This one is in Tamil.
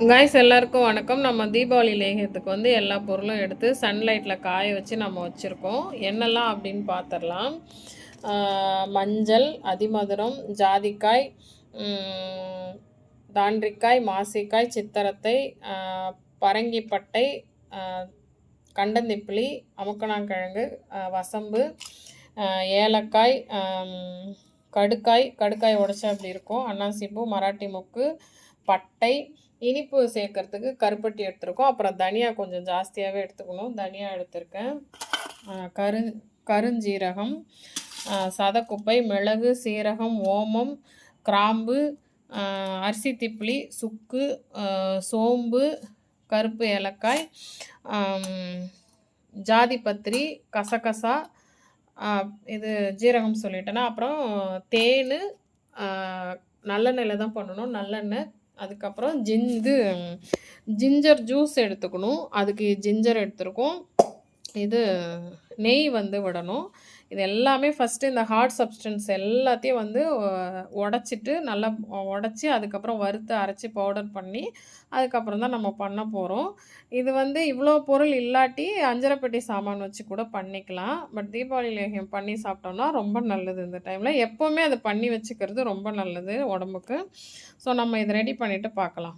காய்ஸ் எல்லாருக்கும் வணக்கம். நம்ம தீபாவளி லேகியத்துக்கு வந்து எல்லா பொருளும் எடுத்து சன்லைட்டில் காய வச்சு நம்ம வச்சுருக்கோம். என்னெல்லாம் அப்படின்னு பார்த்துடலாம் மஞ்சள் அதிமதுரம் ஜாதிக்காய் தாண்டிக்காய் மாசிக்காய் சித்தரத்தை பரங்கிப்பட்டை கண்டந்திப்பிலி அமுக்கணாங்கிழங்கு வசம்பு ஏலக்காய் கடுக்காய் கடுக்காய் உடைச்சா அப்படி இருக்கும்? அன்னாசிப்பூ மராட்டி மொக்கு பட்டை இனிப்பு சேர்க்கறதுக்கு கருப்பட்டி எடுத்திருக்கோம். அப்புறம் தனியா கொஞ்சம் ஜாஸ்தியாகவே எடுத்துக்கணும். தனியா எடுத்திருக்கேன். கரு கருஞ்சீரகம் சதக்குப்பை மிளகு சீரகம் ஓமம் கிராம்பு அரிசி திப்பிலி சுக்கு சோம்பு கருப்பு ஏலக்காய் ஜாதிபத்திரி கசகசா இது ஜீரகம் சொல்லிட்டேன்னா அப்புறம் தேன் நல்லெண்ணெயில் தான் பண்ணணும். நல்லெண்ணெய் அதுக்கப்புறம் ஜின் இது ஜிஞ்சர் ஜூஸ் எடுத்துக்கணும். அதுக்கு ஜிஞ்சர் எடுத்துருக்கோம். இது நெய் வந்து விடணும். இது எல்லாமே ஃபஸ்ட்டு இந்த ஹார்ட் சப்ஸ்டன்ஸ் எல்லாத்தையும் வந்து உடச்சிட்டு நல்லா உடச்சி அதுக்கப்புறம் வறுத்து அரைச்சி பவுடர் பண்ணி அதுக்கப்புறம் தான் நம்ம பண்ண போகிறோம் இது வந்து இவ்வளோ பொருள் இல்லாட்டி அஞ்சரைப்பெட்டி சாமான் வச்சு கூட பண்ணிக்கலாம். பட் தீபாவளி லேகியம் பண்ணி சாப்பிட்டோம்னா ரொம்ப நல்லது இந்த டைமில் எப்போவுமே அதை பண்ணி வச்சுக்கிறது ரொம்ப நல்லது உடம்புக்கு. ஸோ நம்ம இதை ரெடி பண்ணிவிட்டு பார்க்கலாம்.